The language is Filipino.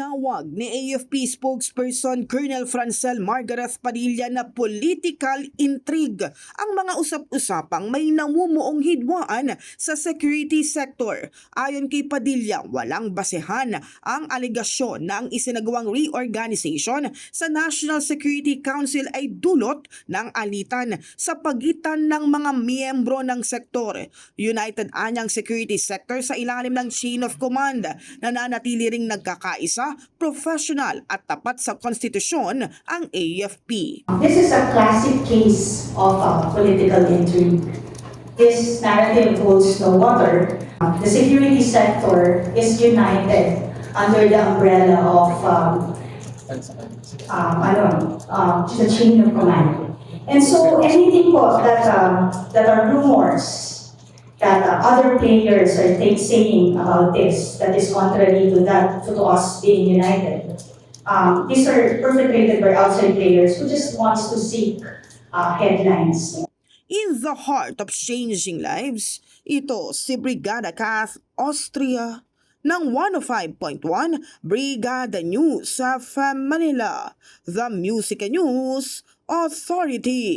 Tinawag ni AFP spokesperson Colonel Francel Margaret Padilla na political intrigue ang mga usap-usapang may namumuong hidwaan sa security sector. Ayon kay Padilla, walang basehan ang aligasyon na ang isinagawang reorganization sa National Security Council ay dulot ng alitan sa pagitan ng mga miyembro ng sektor. United anyang security sector sa ilalim ng chain of command na nanatili ring nagkakaisa, professional at tapat sa konstitusyon ang AFP. This is a classic case of uh, political intrigue. This narrative holds no water. The security sector is united under the umbrella of um, um, ano, um, the chain of command. And so anything po that, um, that are rumors that uh, other players are take, saying about this that is contrary to that, to us being united. Um, these are perpetrated by outside players who just wants to seek uh, headlines. In the heart of changing lives, ito si Brigada Kath Austria ng 105.1 Brigada News sa Manila, the Music News Authority.